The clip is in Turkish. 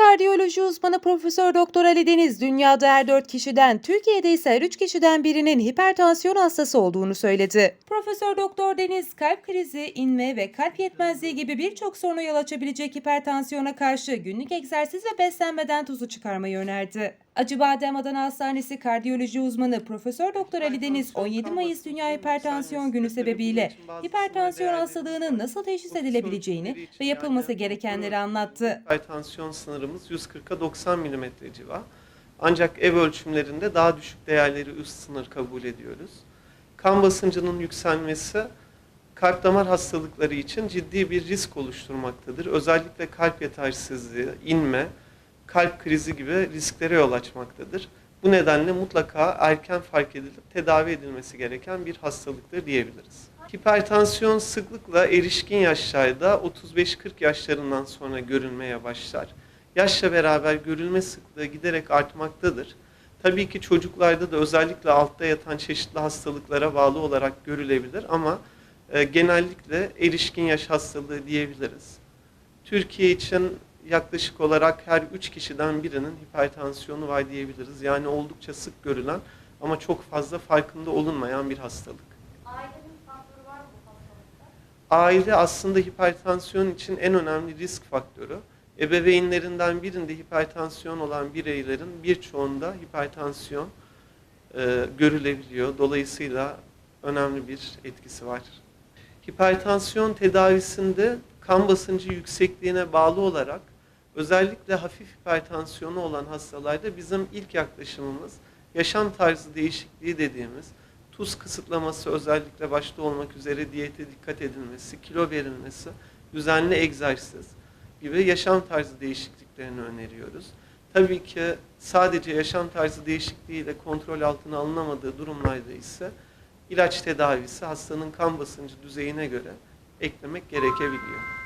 kardiyoloji uzmanı Profesör Doktor Ali Deniz dünyada her 4 kişiden, Türkiye'de ise her 3 kişiden birinin hipertansiyon hastası olduğunu söyledi. Profesör Doktor Deniz kalp krizi, inme ve kalp yetmezliği gibi birçok soruna yol açabilecek hipertansiyona karşı günlük egzersiz ve beslenmeden tuzu çıkarmayı önerdi. Acıbadem Adana Hastanesi kardiyoloji uzmanı Profesör Doktor Ali Deniz 17 Mayıs Dünya Hipertansiyon Günü sebebiyle hipertansiyon hastalığının nasıl teşhis edilebileceğini ve yapılması gerekenleri anlattı. Hipertansiyon sınırımız 140'a 90 mm civa. Ancak ev ölçümlerinde daha düşük değerleri üst sınır kabul ediyoruz. Kan basıncının yükselmesi kalp damar hastalıkları için ciddi bir risk oluşturmaktadır. Özellikle kalp yetersizliği, inme, kalp krizi gibi risklere yol açmaktadır. Bu nedenle mutlaka erken fark edilip tedavi edilmesi gereken bir hastalıktır diyebiliriz. Hipertansiyon sıklıkla erişkin yaşlarda 35-40 yaşlarından sonra görülmeye başlar. Yaşla beraber görülme sıklığı giderek artmaktadır. Tabii ki çocuklarda da özellikle altta yatan çeşitli hastalıklara bağlı olarak görülebilir ama e, genellikle erişkin yaş hastalığı diyebiliriz. Türkiye için yaklaşık olarak her 3 kişiden birinin hipertansiyonu var diyebiliriz. Yani oldukça sık görülen ama çok fazla farkında olunmayan bir hastalık. Ailenin faktörü var mı bu hastalıkta? Aile aslında hipertansiyon için en önemli risk faktörü. Ebeveynlerinden birinde hipertansiyon olan bireylerin birçoğunda hipertansiyon e, görülebiliyor. Dolayısıyla önemli bir etkisi var. Hipertansiyon tedavisinde kan basıncı yüksekliğine bağlı olarak özellikle hafif hipertansiyonu olan hastalarda bizim ilk yaklaşımımız yaşam tarzı değişikliği dediğimiz tuz kısıtlaması özellikle başta olmak üzere diyete dikkat edilmesi, kilo verilmesi, düzenli egzersiz gibi yaşam tarzı değişikliklerini öneriyoruz. Tabii ki sadece yaşam tarzı değişikliğiyle kontrol altına alınamadığı durumlarda ise ilaç tedavisi hastanın kan basıncı düzeyine göre eklemek gerekebiliyor.